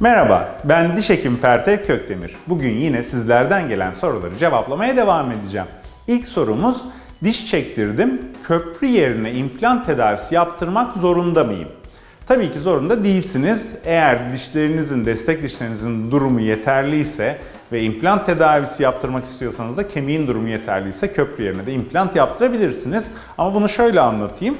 Merhaba, ben diş hekim Pertev Kökdemir. Bugün yine sizlerden gelen soruları cevaplamaya devam edeceğim. İlk sorumuz, diş çektirdim, köprü yerine implant tedavisi yaptırmak zorunda mıyım? Tabii ki zorunda değilsiniz. Eğer dişlerinizin, destek dişlerinizin durumu yeterliyse ve implant tedavisi yaptırmak istiyorsanız da kemiğin durumu yeterliyse köprü yerine de implant yaptırabilirsiniz. Ama bunu şöyle anlatayım.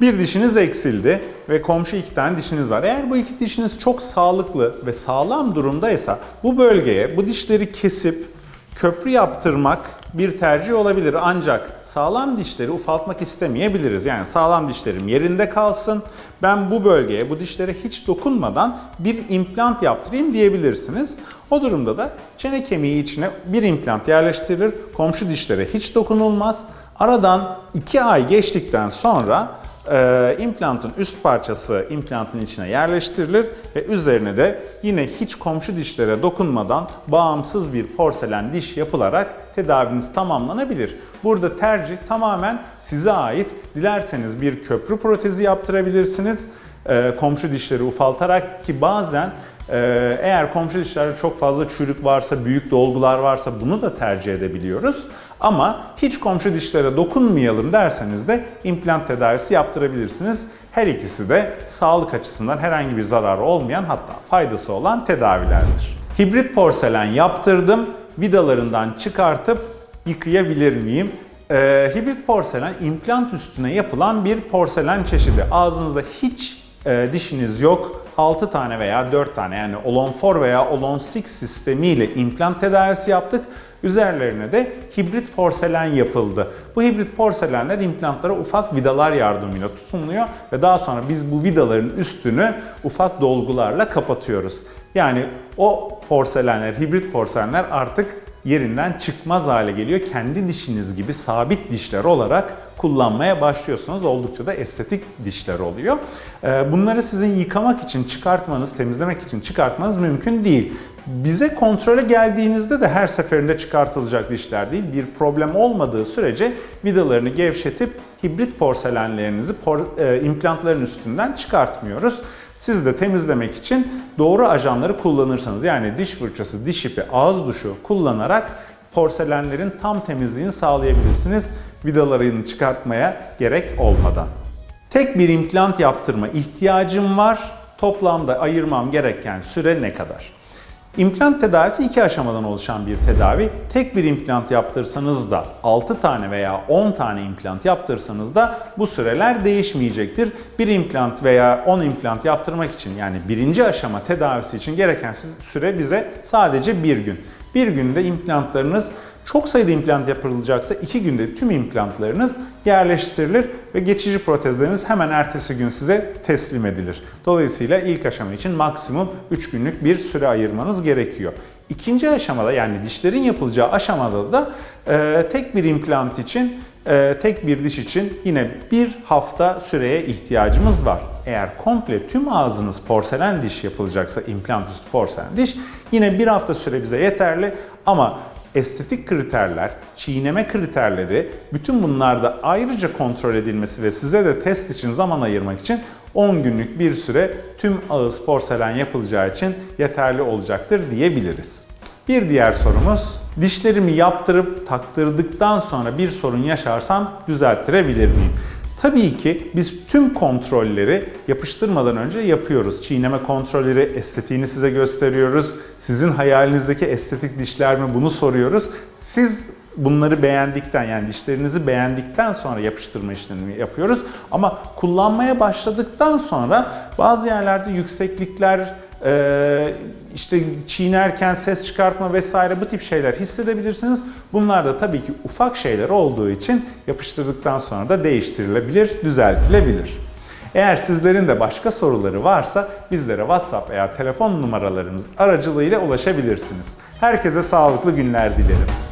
Bir dişiniz eksildi ve komşu iki tane dişiniz var. Eğer bu iki dişiniz çok sağlıklı ve sağlam durumdaysa bu bölgeye bu dişleri kesip köprü yaptırmak bir tercih olabilir. Ancak sağlam dişleri ufaltmak istemeyebiliriz. Yani sağlam dişlerim yerinde kalsın. Ben bu bölgeye, bu dişlere hiç dokunmadan bir implant yaptırayım diyebilirsiniz. O durumda da çene kemiği içine bir implant yerleştirilir. Komşu dişlere hiç dokunulmaz. Aradan 2 ay geçtikten sonra e, implantın üst parçası implantın içine yerleştirilir ve üzerine de yine hiç komşu dişlere dokunmadan bağımsız bir porselen diş yapılarak tedaviniz tamamlanabilir. Burada tercih tamamen size ait. Dilerseniz bir köprü protezi yaptırabilirsiniz. E, komşu dişleri ufaltarak ki bazen ee, eğer komşu dişlerde çok fazla çürük varsa, büyük dolgular varsa bunu da tercih edebiliyoruz. Ama hiç komşu dişlere dokunmayalım derseniz de implant tedavisi yaptırabilirsiniz. Her ikisi de sağlık açısından herhangi bir zararı olmayan hatta faydası olan tedavilerdir. Hibrit porselen yaptırdım. Vidalarından çıkartıp yıkayabilir miyim? Ee, hibrit porselen implant üstüne yapılan bir porselen çeşidi. Ağzınızda hiç e, dişiniz yok 6 tane veya 4 tane yani Olon 4 veya Olon 6 sistemiyle implant tedavisi yaptık. Üzerlerine de hibrit porselen yapıldı. Bu hibrit porselenler implantlara ufak vidalar yardımıyla tutunuluyor ve daha sonra biz bu vidaların üstünü ufak dolgularla kapatıyoruz. Yani o porselenler, hibrit porselenler artık yerinden çıkmaz hale geliyor. Kendi dişiniz gibi sabit dişler olarak kullanmaya başlıyorsunuz. Oldukça da estetik dişler oluyor. Ee, bunları sizin yıkamak için çıkartmanız, temizlemek için çıkartmanız mümkün değil. Bize kontrole geldiğinizde de her seferinde çıkartılacak dişler değil. Bir problem olmadığı sürece vidalarını gevşetip hibrit porselenlerinizi por, e, implantların üstünden çıkartmıyoruz. Siz de temizlemek için doğru ajanları kullanırsanız yani diş fırçası, diş ipi, ağız duşu kullanarak porselenlerin tam temizliğini sağlayabilirsiniz. Vidalarını çıkartmaya gerek olmadan. Tek bir implant yaptırma ihtiyacım var. Toplamda ayırmam gereken süre ne kadar? İmplant tedavisi iki aşamadan oluşan bir tedavi. Tek bir implant yaptırsanız da 6 tane veya 10 tane implant yaptırsanız da bu süreler değişmeyecektir. Bir implant veya 10 implant yaptırmak için yani birinci aşama tedavisi için gereken süre bize sadece bir gün. Bir günde implantlarınız çok sayıda implant yapılacaksa 2 günde tüm implantlarınız yerleştirilir ve geçici protezleriniz hemen ertesi gün size teslim edilir. Dolayısıyla ilk aşama için maksimum 3 günlük bir süre ayırmanız gerekiyor. İkinci aşamada yani dişlerin yapılacağı aşamada da e, tek bir implant için e, tek bir diş için yine bir hafta süreye ihtiyacımız var. Eğer komple tüm ağzınız porselen diş yapılacaksa implant üstü porselen diş yine bir hafta süre bize yeterli ama estetik kriterler, çiğneme kriterleri bütün bunlarda ayrıca kontrol edilmesi ve size de test için zaman ayırmak için 10 günlük bir süre tüm ağız porselen yapılacağı için yeterli olacaktır diyebiliriz. Bir diğer sorumuz, dişlerimi yaptırıp taktırdıktan sonra bir sorun yaşarsam düzelttirebilir miyim? Tabii ki biz tüm kontrolleri yapıştırmadan önce yapıyoruz. Çiğneme kontrolleri, estetiğini size gösteriyoruz. Sizin hayalinizdeki estetik dişler mi bunu soruyoruz. Siz bunları beğendikten yani dişlerinizi beğendikten sonra yapıştırma işlemini yapıyoruz. Ama kullanmaya başladıktan sonra bazı yerlerde yükseklikler, işte çiğnerken ses çıkartma vesaire bu tip şeyler hissedebilirsiniz. Bunlar da tabii ki ufak şeyler olduğu için yapıştırdıktan sonra da değiştirilebilir, düzeltilebilir. Eğer sizlerin de başka soruları varsa bizlere WhatsApp veya telefon numaralarımız aracılığıyla ulaşabilirsiniz. Herkese sağlıklı günler dilerim.